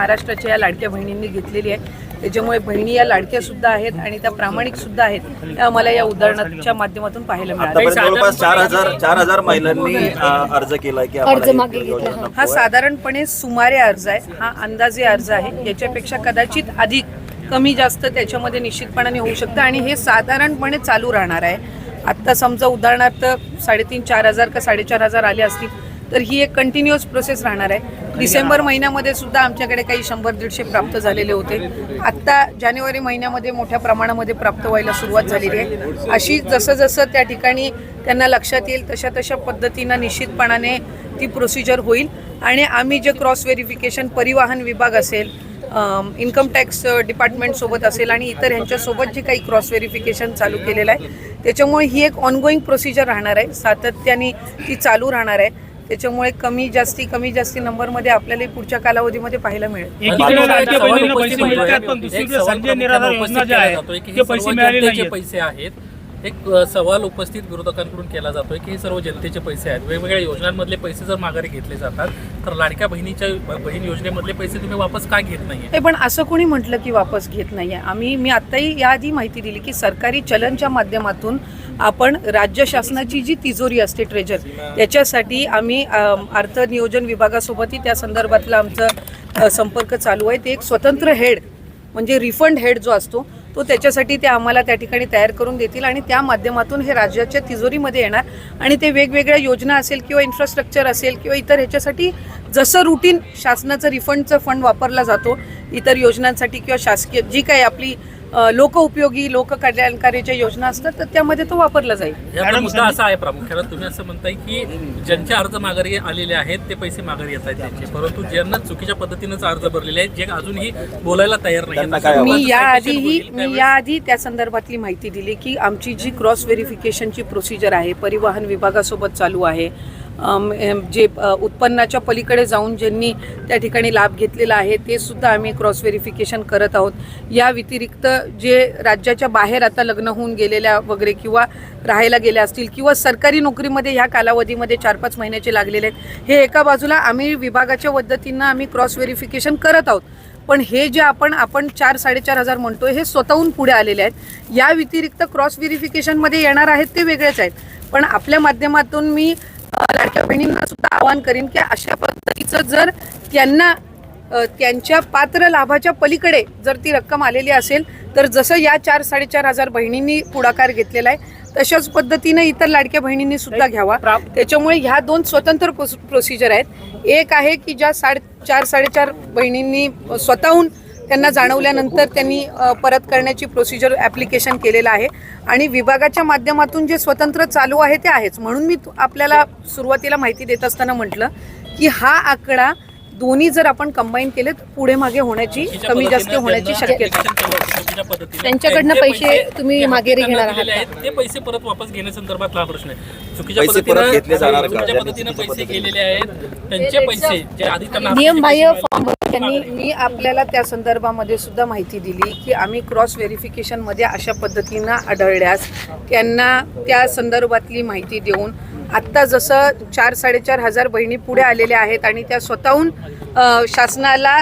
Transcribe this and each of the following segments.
महाराष्ट्राच्या या लाडक्या बहिणींनी घेतलेली आहे. त्याच्यामुळे बहिणी या लाडक्या सुद्धा आहेत आणि त्या प्रामाणिक सुद्धा आहेत त्या आम्हाला या उदाहरणाच्या माध्यमातून पाहायला मिळालं. आतापर्यंत जवळपास चार हजार चार हजार महिलांनी अ, अर्ज केलाय की आम्हाला अर्ज ही मागे योजना हा. नको हा आहे. साधारणपणे सुमारे अर्ज आहे. हा अंदाजे अर्ज आहे. याच्यापेक्षा कदाचित अधिक कमी जास्त त्याच्यामध्ये निश्चितपणाने होऊ शकतं आणि हे साधारणपणे चालू राहणार आहे. आत्ता समजा उदाहरणार्थ साडेतीन चार हजार का साडेचार हजार आले असतील तर ही एक कंटिन्युअस प्रोसेस राहणार आहे. डिसेंबर महिन्यामध्ये सुद्धा आमच्याकडे काही शंभर दीडशे प्राप्त झालेले होते. आत्ता जानेवारी महिन्यामध्ये मोठ्या प्रमाणामध्ये प्राप्त व्हायला सुरुवात झालेली आहे. अशी जसं जसं त्या ठिकाणी त्यांना लक्षात येईल तशा तशा पद्धतीनं निश्चितपणाने ती प्रोसिजर होईल. आणि आम्ही जे क्रॉस व्हेरिफिकेशन परिवहन विभाग असेल इन्कम टॅक्स डिपार्टमेंटसोबत असेल आणि इतर ह्यांच्यासोबत जे काही क्रॉस व्हेरिफिकेशन चालू केलेलं आहे त्याच्यामुळे ही एक ऑनगोईंग प्रोसिजर राहणार आहे. सातत्याने ती चालू राहणार आहे. त्याच्यामुळे कमी जास्ती कमी जास्ती नंबरमध्ये आपल्याला पुढच्या कालावधीमध्ये पाहायला मिळेल एकीकडे बहिणींना पैसे. मिळतात पण दुसरीकडे संजय निराधार योजना हे ते मिळाले पैसे आहेत एक सवाल उपस्थित विरोधकांकडून केला जातोय की हे सर्व जनतेचे पैसे आहेत. वेगवेगळ्या योजनांमधले पैसे जर माघारी घेतले जातात तर लाडक्या बहिणीच्या बहीण योजनेमधले पैसे तुम्ही वापस का घेत नाही हे पण असं कोणी म्हटलं की वापस घेत नाही आहे आम्ही मी आत्ताही याआधी माहिती दिली की सरकारी चलनच्या माध्यमातून आपण राज्य शासनाची जी तिजोरी असते ट्रेजर त्याच्यासाठी आम्ही अर्थ नियोजन विभागासोबतही त्या संदर्भातला आमचं संपर्क चालू आहे. ते एक स्वतंत्र हेड म्हणजे रिफंड हेड जो असतो तो त्याच्यासाठी ते आम्हाला त्या ठिकाणी तयार करून देतील आणि त्या माध्यमातून हे राज्याच्या तिजोरीमध्ये येणार. आणि ते वेगवेगळ्या योजना असेल किंवा इन्फ्रास्ट्रक्चर असेल किंवा इतर ह्याच्यासाठी जसं रुटीन शासनाचं रिफंडचं फंड वापरला जातो इतर योजनांसाठी किंवा शासकीय जी काही आपली लोकउपयोगी लोककल्याणकारीच्या योजना असतात तर त्यामध्ये तो वापरला जाईल. मुद्दा असा आहे प्रामुख्याने तुम्ही असं म्हणताय की ज्यांचे अर्ज माघारी आलेले आहेत ते पैसे माघारी येत आहेत त्यांचे. परंतु ज्यांना चुकीच्या पद्धतीनेच अर्ज भरलेले आहेत जे अजूनही बोलायला तयार नाही मी याआधीही मी याआधी त्या संदर्भातली माहिती दिली की आमची जी क्रॉस व्हेरिफिकेशनची प्रोसिजर आहे परिवहन विभागासोबत चालू आहे जे उत्पन्नाच्या पलीकडे जाऊन ज्यांनी त्या ठिकाणी लाभ घेतलेला आहे ते सुद्धा आम्ही क्रॉस व्हेरिफिकेशन करत आहोत. या व्यतिरिक्त जे राज्याच्या बाहेर आता लग्न होऊन गेलेल्या वगैरे किंवा राहायला गेल्या असतील किंवा सरकारी नोकरीमध्ये ह्या कालावधीमध्ये चार पाच महिन्याचे लागलेले आहेत हे एका बाजूला आम्ही विभागाच्या पद्धतीनं आम्ही क्रॉस व्हेरिफिकेशन करत आहोत. पण हे जे आपण आपण चार साडेचार हजार म्हणतोय हे स्वतःहून पुढे आलेले आहेत. या व्यतिरिक्त क्रॉस व्हेरिफिकेशनमध्ये येणार आहेत ते वेगळेच आहेत. पण आपल्या माध्यमातून मी लाडक्या बहिणींना सुद्धा आवाहन करीन की अशा पद्धतीचं जर त्यांना त्यांच्या पात्र लाभाच्या पलीकडे जर ती रक्कम आलेली असेल तर जसं या चार साडेचार हजार बहिणींनी पुढाकार घेतलेला आहे तशाच पद्धतीने इतर लाडक्या बहिणींनी सुद्धा घ्यावा. त्याच्यामुळे ह्या दोन स्वतंत्र प्रोस- प्रोसिजर आहेत. एक आहे की ज्या साडे चार साडेचार बहिणींनी स्वतःहून त्यांना जाणवल्यानंतर त्यांनी परत करण्याची प्रोसिजर ॲप्लिकेशन केलेलं आहे. आणि विभागाच्या माध्यमातून जे स्वतंत्र चालू आहे ते आहेच. म्हणून मी आपल्याला सुरुवातीला माहिती देत असताना म्हटलं की हा आकडा दोन्ही जर आपण कंबाईन केले तर पुढे मागे होण्याची कमी जास्त होण्याची शक्यता त्यांच्याकडनं त्यांचे पैसे तुम्ही हक्कांना घेणार आहात. ते पैसे परत वापस घेण्यासंदर्भातला हा प्रश्न आहे. चुकीच्या पैसे पद्धतीने गेलेले आहेत त्यांचे पैसे जे आधी त्यांना नियमबाह्य फॉर्म त्यांनी मी आपल्याला त्या संदर्भामध्ये सुद्धा माहिती दिली की आम्ही क्रॉस व्हेरिफिकेशनमध्ये अशा पद्धतीनं आढळल्यास त्यांना त्या संदर्भातली माहिती देऊन आत्ता जसं चार साडेचार हजार बहिणी पुढे आलेल्या आहेत आणि त्या स्वतःहून शासनाला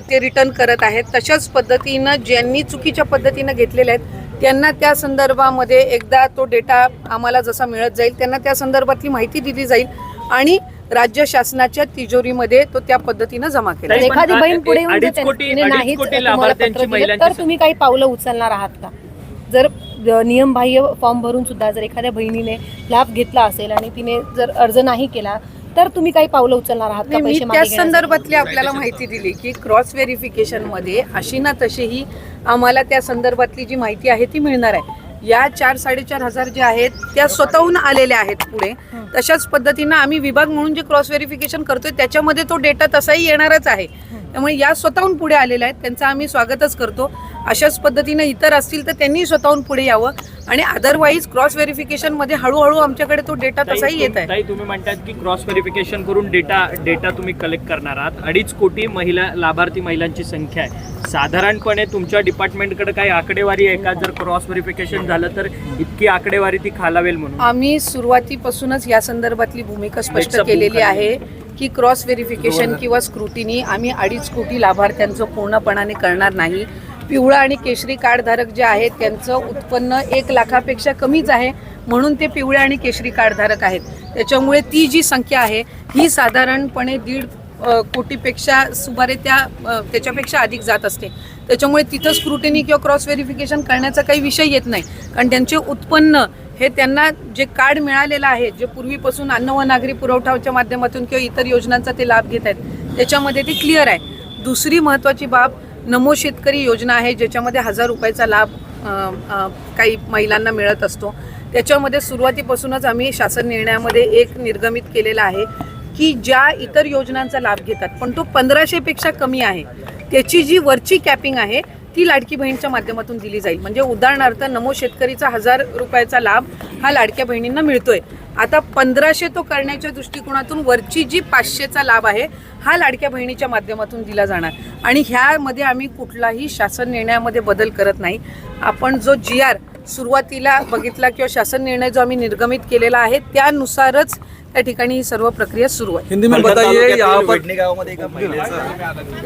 ते रिटर्न करत आहेत तशाच पद्धतीनं ज्यांनी चुकीच्या पद्धतीनं घेतलेले आहेत त्यांना त्या संदर्भामध्ये एकदा तो डेटा आम्हाला जसा मिळत जाईल त्यांना त्या संदर्भातली माहिती दिली जाईल. आणि राज्य शासनाच्या तिजोरीमध्ये तो त्या पद्धतीनं जमा केला. पण एखादी बहीण पुढे येऊन अडीच जर कोटी- तिने अडीच नाहीच कोटी तुम्हाला लाभार्थ्यांची पत्र दिलं, महिलांची तर तुम्ही काही पावलं उचलणार आहात का? जर अ, नियमबाह्य फॉर्म भरून सुद्धा जर एखाद्या बहिणीने लाभ घेतला असेल आणि तिने जर अर्ज नाही केला तर तुम्ही काही पावलं उचलणार आहात का नाही, मी पैसे मागे त्याच घेण्यासाठी? संदर्भातली आपल्याला माहिती दिली की क्रॉस व्हेरिफिकेशनमध्ये अशी ना तशीही आम्हाला त्या संदर्भातली जी माहिती आहे ती मिळणार आहे. या चार साडेचार हजार जे आहेत त्या स्वतःहून आलेल्या आहेत पुढे. तशाच पद्धतीनं आम्ही विभाग म्हणून जे क्रॉस व्हेरिफिकेशन करतोय त्याच्यामध्ये तो डेटा तसाही येणारच आहे. त्यामुळे या स्वतःहून पुढे आलेल्या आहेत त्यांचं आम्ही स्वागतच करतो. अशाच पद्धतीनं इतर असतील तर त्यांनी स्वतःहून पुढे यावं. आणि अदरवाईज क्रॉस व्हेरिफिकेशनमध्ये हळूहळू आमच्याकडे तो डेटा तसाही येत आहे. तुम्ही म्हणतात की क्रॉस व्हेरिफिकेशन करून डेटा डेटा तुम्ही कलेक्ट करणार आहात. अडीच कोटी महिला लाभार्थी महिलांची संख्या आहे. साधारणपणे तुमच्या डिपार्टमेंटकडे काही आकडेवारी आहे का? जर क्रॉस व्हेरिफिकेशन झालं तर इतकी आकडेवारी ती खालावेल म्हणून. आम्ही सुरुवातीपासूनच या संदर्भातली भूमिका स्पष्ट केलेली आहे की क्रॉस व्हेरिफिकेशन किंवा स्क्रुटिनी आम्ही अडीच कोटी लाभार्थ्यांचं पूर्णपणाने करणार नाही. पिवळा आणि केशरी कार्डधारक जे आहेत त्यांचं उत्पन्न एक लाखापेक्षा कमीच आहे म्हणून ते पिवळ्या आणि केशरी कार्डधारक आहेत. त्याच्यामुळे ती जी संख्या आहे ही साधारणपणे दीड कोटीपेक्षा सुमारे त्या त्याच्यापेक्षा अधिक जात असते. त्याच्यामुळे तिथं स्क्रुटिनी किंवा क्रॉस व्हेरिफिकेशन करण्याचा काही विषय येत नाही. कारण त्यांचे उत्पन्न हे त्यांना जे कार्ड मिळालेलं आहे जे पूर्वीपासून अन्न व नागरी पुरवठाच्या माध्यमातून किंवा इतर योजनांचा ते लाभ घेत आहेत त्याच्यामध्ये ते क्लिअर आहे. दुसरी महत्त्वाची बाब नमो शेतकरी योजना आहे ज्याच्यामध्ये हजार रुपयाचा लाभ काही महिलांना मिळत असतो. त्याच्यामध्ये सुरुवातीपासूनच आम्ही शासन निर्णयामध्ये एक निर्गमित केलेला आहे की ज्या इतर योजनांचा लाभ घेतात पण तो पंधराशेपेक्षा कमी आहे. त्याची जी वरची कॅपिंग आहे ती लाडकी बहीणच्या माध्यमातून दिली जाईल. म्हणजे उदाहरणार्थ नमो शेतकरीचा हजार रुपयाचा लाभ हा लाडक्या बहिणींना मिळतोय. आता पंधराशे तो करण्याच्या दृष्टिकोनातून वरची जी पाचशेचा लाभ आहे हा लाडक्या बहिणीच्या माध्यमातून दिला जाणार. आणि ह्यामध्ये आम्ही कुठलाही शासन निर्णयामध्ये बदल करत नाही. आपण जो जी आर सुरुवातीला बघितला किंवा शासन निर्णय जो आम्ही निर्गमित केलेला आहे त्यानुसारच त्या ठिकाणी ही सर्व प्रक्रिया सुरू आहे. हिंदी में बताइए यहाँ पर वेडणी गावामध्ये एका महिलेचं